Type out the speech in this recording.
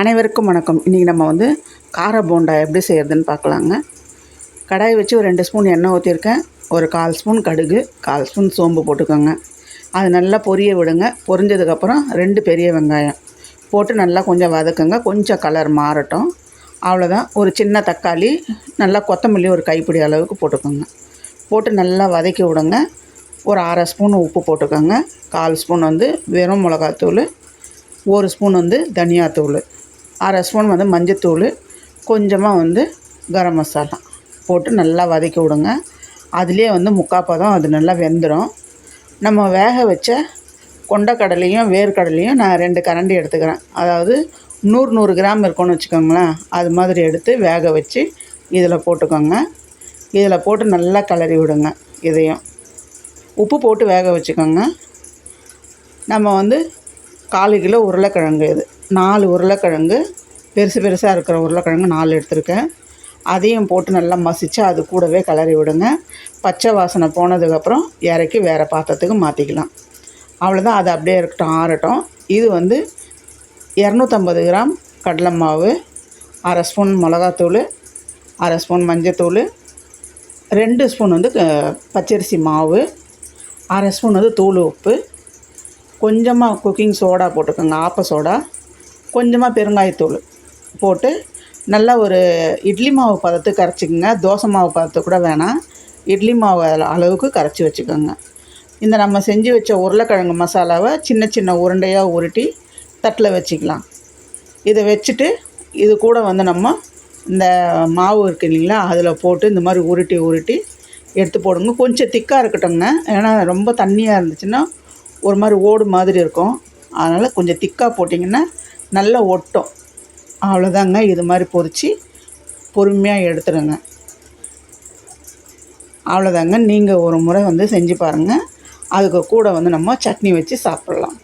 அனைவருக்கும் வணக்கம். இன்றைக்கி நம்ம வந்து கார போண்டா எப்படி செய்கிறதுன்னு பார்க்கலாங்க. கடாய் வச்சு ஒரு ரெண்டு ஸ்பூன் எண்ணெய் ஊற்றிருக்கேன் ஒரு கால் ஸ்பூன் கடுகு கால் ஸ்பூன் சோம்பு போட்டுக்கோங்க. அது நல்லா பொரிய விடுங்க. பொரிஞ்சதுக்கப்புறம் ரெண்டு பெரிய வெங்காயம் போட்டு நல்லா கொஞ்சம் வதக்குங்க. கொஞ்சம் கலர் மாறட்டும். அவ்வளோதான் ஒரு சின்ன தக்காளி நல்லா கொத்தமல்லி ஒரு கைப்பிடி அளவுக்கு போட்டுக்கோங்க. போட்டு நல்லா வதக்கி விடுங்க. ஒரு அரை ஸ்பூன் உப்பு போட்டுக்கோங்க. கால் ஸ்பூன் வந்து வெறும் மிளகாத்தூள் ஒரு ஸ்பூன் வந்து தனியாத்தூள். அரை ஸ்பூன் வந்து மஞ்சத்தூள் கொஞ்சமாக வந்து கரம் மசாலா போட்டு நல்லா வதக்கி விடுங்க. அதுலேயே வந்து முக்காப்பதம் அது நல்லா வெந்துடும் நம்ம வேக வச்ச கொண்டக்கடலையும் வேர்க்கடலையும் நான் ரெண்டு கரண்டி எடுத்துக்கிறேன். அதாவது நூறு நூறு கிராம் இருக்கும்னு வச்சுக்கோங்களேன். அது மாதிரி எடுத்து வேக வச்சு இதில் போட்டுக்கோங்க. இதில் போட்டு நல்லா கிளறி விடுங்க இதையும். உப்பு போட்டு வேக வச்சுக்கோங்க. நம்ம வந்து காலு கிலோ உருளைக்கிழங்கு இது. நாலு உருளைக்கிழங்கு பெருசு பெருசாக இருக்கிற உருளைக்கிழங்கு நாலு எடுத்திருக்கேன். அதையும் போட்டு நல்லா மசித்து அது கூடவே கிளறி விடுங்க. பச்சை வாசனை போனதுக்கப்புறம் இறக்கி வேறு பாத்திரத்துக்கு மாற்றிக்கலாம் அவ்வளோதான் அது அப்படியே இருக்கட்டும் ஆறட்டும். இது வந்து இரநூத்தம்பது கிராம் கடலை மாவு அரை ஸ்பூன் மிளகாத்தூள் அரை ஸ்பூன் மஞ்சத்தூள் ரெண்டு ஸ்பூன் வந்து க- பச்சரிசி மாவு அரை ஸ்பூன் வந்து தூள் உப்பு. கொஞ்சமாக குக்கிங் சோடா போட்டுக்கோங்க ஆப்ப சோடா. கொஞ்சமாக பெருங்காயத்தூள் போட்டு நல்லா ஒரு இட்லி மாவு பதத்துக்கு கரைச்சிக்கோங்க. தோசை மாவு பதத்துக்கு கூட வேணாம். இட்லி மாவு அளவுக்கு கரைச்சி வச்சுக்கோங்க. இந்த நம்ம செஞ்சு வச்ச உருளைக்கிழங்கு மசாலாவை சின்ன சின்ன உருண்டையாக உருட்டி தட்டில் வச்சுக்கலாம். இதை வச்சுட்டு இது கூட வந்து நம்ம இந்த மாவு இருக்கு இல்லைங்களா அதில் போட்டு இந்த மாதிரி உருட்டி உருட்டி எடுத்து போடுங்க. கொஞ்சம் திக்காக இருக்கட்டும்ங்க. ஏன்னா ரொம்ப தண்ணியாக இருந்துச்சுன்னா ஒரு மாதிரி ஓடு மாதிரி இருக்கும். அதனால் கொஞ்சம் திக்காக போட்டிங்கன்னா நல்லா ஒட்டும். அவ்வளோதாங்க இது மாதிரி பொரித்து பொறுமையாக எடுத்துடுங்க அவ்வளோதாங்க நீங்கள் ஒரு முறை வந்து செஞ்சு பாருங்கள் அதுக்கு கூட வந்து நம்ம சட்னி வச்சு சாப்பிட்லாம்.